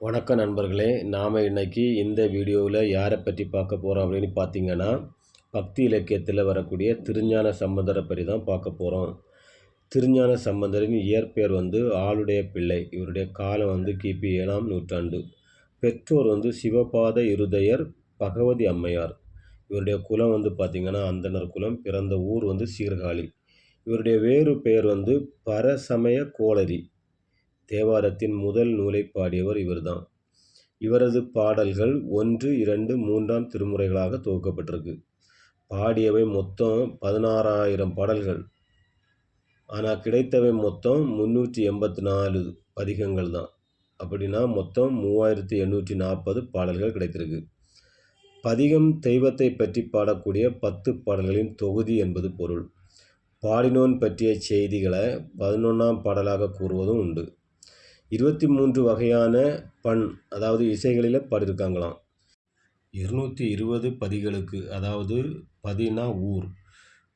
வணக்கம் நண்பர்களே நாம் இன்னைக்கு இந்த வீடியோவில் யாரை பற்றி பார்க்க போகிறோம் அப்படின்னு பார்த்தீங்கன்னா பக்தி இலக்கியத்தில் வரக்கூடிய திருஞான சம்பந்தரை பற்றி தான் பார்க்க போகிறோம் திருஞான சம்பந்தரின் இயற்பெயர் வந்து ஆளுடைய பிள்ளை இவருடைய காலம் வந்து கிபி ஏழாம் நூற்றாண்டு. பெற்றோர் வந்து சிவபாத இருதயர் பகவதி அம்மையார். இவருடைய குலம் வந்து பார்த்திங்கன்னா அந்தனர் குலம் பிறந்த ஊர் வந்து சீர்காழி. இவருடைய வேறு பெயர் வந்து பரசமய கோளரி. தேவாரத்தின் முதல் நூலை பாடியவர் இவர்தான். இவரது பாடல்கள் ஒன்று இரண்டு மூன்றாம் திருமுறைகளாக தொகுக்கப்பட்டிருக்கு பாடியவை மொத்தம் பதினாறாயிரம் பாடல்கள். ஆனால் கிடைத்தவை மொத்தம் முந்நூற்றி எண்பத்தி நாலு பதிகங்கள் தான். அப்படின்னா மொத்தம் மூவாயிரத்தி எண்ணூற்றி நாற்பது பாடல்கள் கிடைத்திருக்கு. பதிகம் தெய்வத்தை பற்றி பாடக்கூடிய பத்து பாடல்களின் தொகுதி என்பது பொருள். பாடினோன் பற்றிய செய்திகளை பதினொன்றாம் பாடலாக கூறுவதும் உண்டு. இருபத்தி மூன்று வகையான பண் அதாவது இசைகளில் பாடியிருக்காங்களாம். இருநூற்றி இருபது பதிகளுக்கு அதாவது பதினா ஊர்.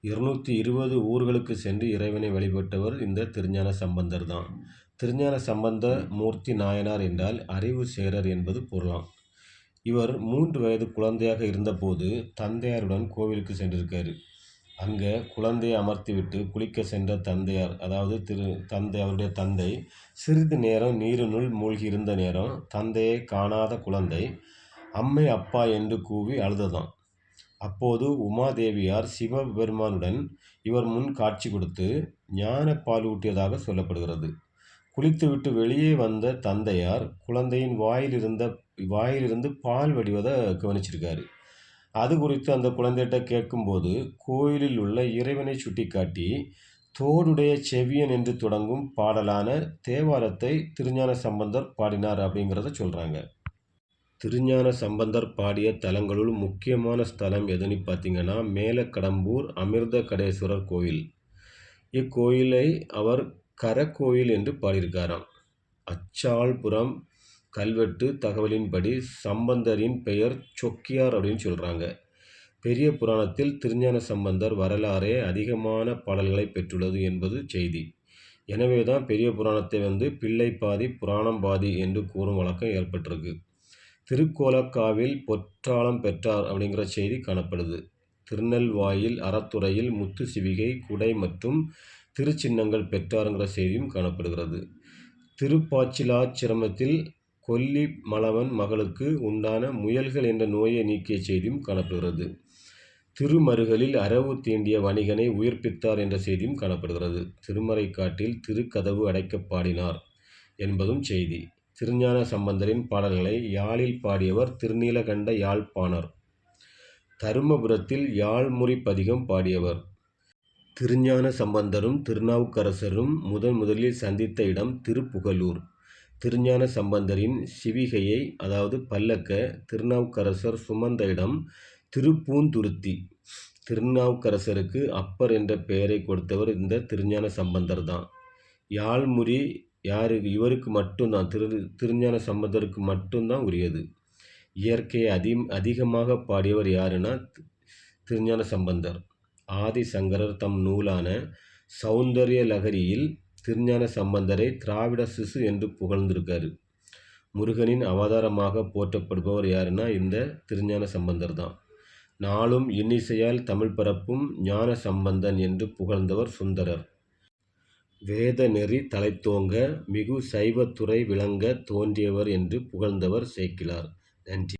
இருநூற்றி இருபது ஊர்களுக்கு சென்று இறைவனை வழிபட்டவர் இந்த திருஞான சம்பந்தர் தான். திருஞான சம்பந்த மூர்த்தி நாயனார் என்றால் அறிவு சேரர் என்பது பொருளாம். இவர் மூன்று வயது குழந்தையாக இருந்தபோது தந்தையாருடன் கோவிலுக்கு சென்றிருக்காரு. அங்கே குழந்தையை அமர்த்திவிட்டு குளிக்க சென்ற தந்தையார் அதாவது திரு தந்தை அவருடைய தந்தை சிறிது நேரம் நீரினுள் மூழ்கியிருந்த நேரம் தந்தையை காணாத குழந்தை அம்மை அப்பா என்று கூவி அழுததாம். அப்போது உமாதேவியார் சிவபெருமானுடன் இவர் முன் காட்சி கொடுத்து ஞான பாலூட்டியதாக சொல்லப்படுகிறது. குளித்துவிட்டு வெளியே வந்த தந்தையார் குழந்தையின் வாயிலிருந்த வாயிலிருந்து பால் வடிவதை கவனிச்சிருக்காரு. அது குறித்து அந்த குழந்தைகிட்ட கேட்கும்போது கோயிலில் உள்ள இறைவனை சுட்டிக்காட்டி தோடுடைய செவியன் என்று தொடங்கும் பாடலான தேவாரத்தை திருஞான சம்பந்தர் பாடினார் அப்படிங்கிறத சொல்கிறாங்க திருஞான சம்பந்தர் பாடிய தலங்களுள் முக்கியமான ஸ்தலம் எதுன்னு பார்த்தீங்கன்னா மேலக்கடம்பூர் அமிர்த கடேஸ்வரர் கோயில். இக்கோயிலை அவர் கரக்கோயில் என்று பாடியிருக்காராம். அச்சால்புரம் கல்வெட்டு தகவலின்படி சம்பந்தரின் பெயர் சொக்கியார் அப்படின்னு சொல்கிறாங்க பெரிய புராணத்தில் திருஞான சம்பந்தர் வரலாறே அதிகமான பாடல்களை பெற்றுள்ளது என்பது செய்தி. எனவே தான் பெரிய புராணத்தை வந்து பிள்ளை பாதி புராணம் பாதி என்று கூறும் வழக்கம் ஏற்பட்டிருக்கு. திருக்கோலக்காவில் பொற்றாளம் பெற்றார் அப்படிங்கிற செய்தி காணப்படுது. திருநெல்வாயில் அறத்துறையில் முத்து சிவிகை குடை மற்றும் திருச்சின்னங்கள் பெற்றாருங்கிற செய்தியும் காணப்படுகிறது. திருப்பாச்சிலாச்சிரமத்தில் மலவன் மகளுக்கு உண்டான முயல்கள் என்ற நோயை நீக்கிய செய்தியும் காணப்படுகிறது. திருமருகலில் அரவு தீண்டிய வணிகனை உயிர்ப்பித்தார் என்ற செய்தியும் காணப்படுகிறது. திருமறை காட்டில் திருக்கதவு அடைக்க பாடினார் என்பதும் செய்தி. திருஞான சம்பந்தரின் பாடல்களை யாழில் பாடியவர் திருநீலகண்ட யாழ்ப்பாணர். தருமபுரத்தில் யாழ்முறி பதிகம் பாடியவர். திருஞான சம்பந்தரும் திருநாவுக்கரசரும் முதன் முதலில் சந்தித்த இடம் திருப்புகலூர். திருஞான சம்பந்தரின் சிவிகையை அதாவது பல்லக்க திருநாவுக்கரசர் சுமந்த இடம் திருப்பூந்துருத்தி. திருநாவுக்கரசருக்கு அப்பர் என்ற பெயரை கொடுத்தவர் இந்த திருஞான சம்பந்தர் தான். யாழ்முறி யாருக்கு இவருக்கு மட்டும்தான் திரு திருஞான சம்பந்தருக்கு மட்டும்தான் உரியது. இயற்கையை அதி அதிகமாக பாடியவர் யாருன்னா திருஞான சம்பந்தர். ஆதிசங்கரர் தம் நூலான சௌந்தரிய லகரியில் திருஞான சம்பந்தரை திராவிட சிசு என்று புகழ்ந்திருக்காரு. முருகனின் அவதாரமாக போற்றப்படுபவர் யாருன்னா இந்த திருஞான சம்பந்தர் தான். நாளும் இன்னிசையால் தமிழ் பரப்பும் ஞான சம்பந்தன் என்று புகழ்ந்தவர் சுந்தரர். வேத நெறி தலைத்தோங்க மிகு சைவத்துறை விளங்க தோன்றியவர் என்று புகழ்ந்தவர் சேக்கிலார். நன்றி.